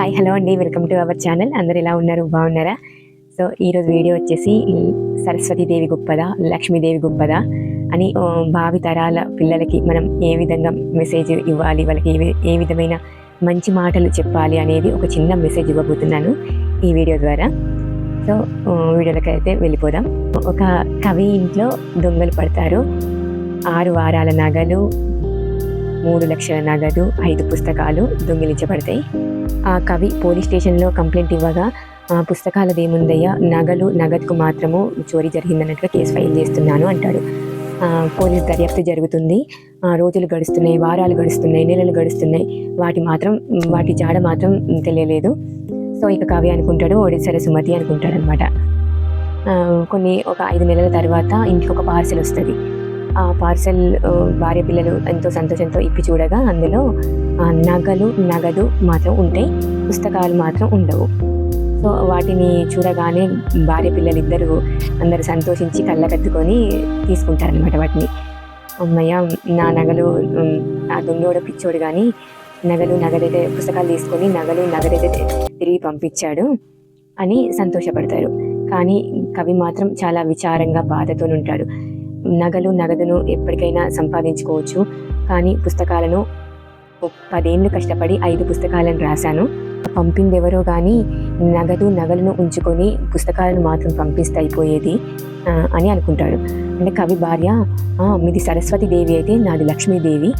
Hi hello అండి. Welcome to our channel అందరు ఎలా ఉన్నారు? బాగున్నారా? సో ఈరోజు వీడియో వచ్చేసి సరస్వతీదేవి గొప్పదా లక్ష్మీదేవి గొప్పదా అని భావి తరాల పిల్లలకి మనం ఏ విధంగా మెసేజ్ ఇవ్వాలి? వాళ్ళకి ఏ వి- ఏ విధమైన మంచి మాటలు చెప్పాలి అనేది ఒక చిన్న మెసేజ్ ఇవ్వబోతున్నాను ఈ వీడియో ద్వారా. సో ఆ, అయితే వెళ్ళిపోదాం. ఒక కవి ఇంట్లో దొంగలు పడతారు. ఆరు వారాల నగలు మూడు లక్షల నగదు ఐదు పుస్తకాలు దొంగిలించబడతాయి. ఆ కవి పోలీస్ స్టేషన్లో కంప్లైంట్ ఇవ్వగా ఆ పుస్తకాలది ఏముందయ్యా నగలు నగదుకు మాత్రము చోరీ జరిగిందన్నట్టుగా కేసు ఫైల్ చేస్తున్నాను అంటాడు. పోలీస్ దర్యాప్తు జరుగుతుంది. రోజులు గడుస్తున్నాయి వారాలు గడుస్తున్నాయి నెలలు గడుస్తున్నాయి. వాటి మాత్రం వాటి జాడ మాత్రం తెలియలేదు. సో ఇక కవి అనుకుంటాడు ఒడిసర సుమతి అనుకుంటాడు అనమాట కొన్ని ఒక ఐదు నెలల తర్వాత ఇంటికి ఒక పార్సెల్ వస్తుంది. ఆ పార్సెల్ భార్య పిల్లలు ఎంతో సంతోషంతో ఇప్పి చూడగా అందులో నగలు నగదు మాత్రం ఉంటాయి పుస్తకాలు మాత్రం ఉండవు. సో వాటిని చూడగానే భార్య పిల్లలు ఇద్దరు అందరు సంతోషించి కళ్ళకత్తుకొని తీసుకుంటారనమాట వాటిని. అమ్మయ్య నా నగలు ఆ దొంగోడు పిచ్చోడు కానీ నగలు నగదైతే పుస్తకాలు తీసుకొని నగలు నగదైతే తిరిగి పంపించాడు అని సంతోషపడతారు. కానీ కవి మాత్రం చాలా విచారంగా బాధతో ఉంటాడు నగలు నగదును ఎప్పటికైనా సంపాదించుకోవచ్చు. కానీ పుస్తకాలను పదేళ్ళు కష్టపడి ఐదు పుస్తకాలను రాశాను. పంపింది ఎవరో కానీ నగదు నగలను ఉంచుకొని పుస్తకాలను మాత్రం పంపిస్తే అయిపోయేది అని అనుకుంటాడు. అంటే కవి భార్య మీది సరస్వతి దేవి అయితే నాది లక్ష్మీదేవి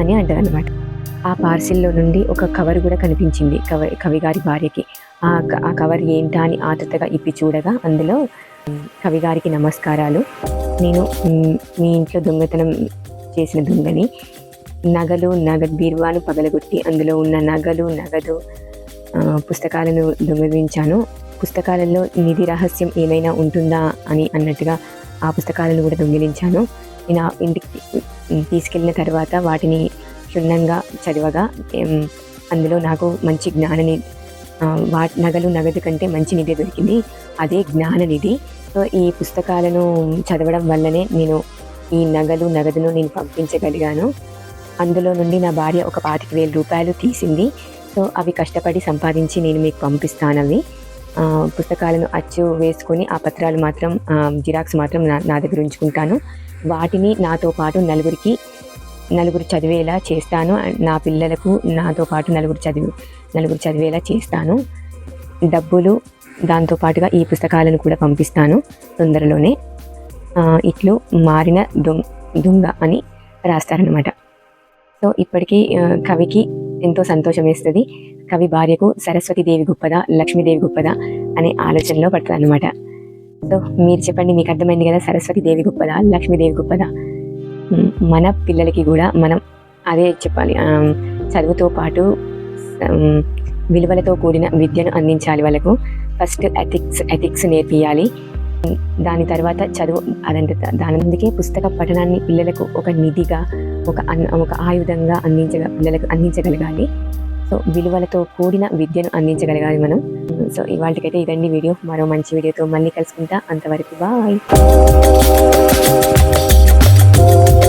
అని అంటారు అనమాట ఆ పార్సిల్లో నుండి ఒక కవర్ కూడా కనిపించింది కవి కవిగారి భార్యకి. ఆ కవర్ ఏంటా అని ఆతృతగా ఇప్పి చూడగా అందులో కవిగారికి నమస్కారాలు. నేను మీ ఇంట్లో దొంగతనం చేసిన దొంగని. నగలు నగదు బీరువాను పగలగొట్టి అందులో ఉన్న నగలు నగదు పుస్తకాలను దొంగిలించాను. పుస్తకాలలో నిధి రహస్యం ఏమైనా ఉంటుందా అని అన్నట్టుగా ఆ పుస్తకాలను కూడా దొంగిలించాను. నేను ఆ ఇంటికి తీసుకెళ్ళిన తర్వాత వాటిని క్షుణ్ణంగా చదివగా అందులో నాకు మంచి జ్ఞానని వా నగలు నగదు కంటే మంచి నిధి దొరికింది. అదే జ్ఞాన నిధి సో ఈ పుస్తకాలను చదవడం వల్లనే నేను ఈ నగలు నగదును నేను పంపించగలిగాను. అందులో నుండి నా భార్య ఒక పాతిక వేల రూపాయలు తీసింది. సో అవి కష్టపడి సంపాదించి నేను మీకు పంపిస్తాను అవి. పుస్తకాలను అచ్చు వేసుకొని ఆ పత్రాలు మాత్రం జిరాక్స్ మాత్రం నా నా దగ్గర ఉంచుకుంటాను. వాటిని నాతో పాటు నలుగురికి నలుగురు చదివేలా చేస్తాను. అండ్ నా పిల్లలకు నాతో పాటు నలుగురు చదివి నలుగురు చదివేలా చేస్తాను. డబ్బులు దాంతో పాటుగా ఈ పుస్తకాలను కూడా పంపిస్తాను తొందరలోనే. ఇట్లు మారిన దొంగ దొంగ అని రాస్తారనమాట సో ఇప్పటికీ కవికి ఎంతో సంతోషం వేస్తుంది. కవి భార్యకు సరస్వతీదేవి గొప్పదా లక్ష్మీదేవి గొప్పదా అనే ఆలోచనలో పడుతుంది అనమాట సో మీరు చెప్పండి మీకు అర్థమైంది కదా సరస్వతీదేవి గొప్పదా లక్ష్మీదేవి గొప్పదా? మన పిల్లలకి కూడా మనం అదే చెప్పాలి. చదువుతో పాటు విలువలతో కూడిన విద్యను అందించాలి వాళ్ళకు. ఫస్ట్ ఎథిక్స్ ఎథిక్స్ నేర్పియాలి. దాని తర్వాత చదువు అదంటే దాని అందుకే పుస్తక పఠనాన్ని పిల్లలకు ఒక నిధిగా ఒక అన్- ఒక ఆయుధంగా అందించగ పిల్లలకు అందించగలగాలి. సో విలువలతో కూడిన విద్యను అందించగలగాలి మనం. సో ఇవాళకైతే ఇదండి వీడియో. మరో మంచి వీడియోతో మళ్ళీ కలుసుకుంటా. అంతవరకు బాయ్.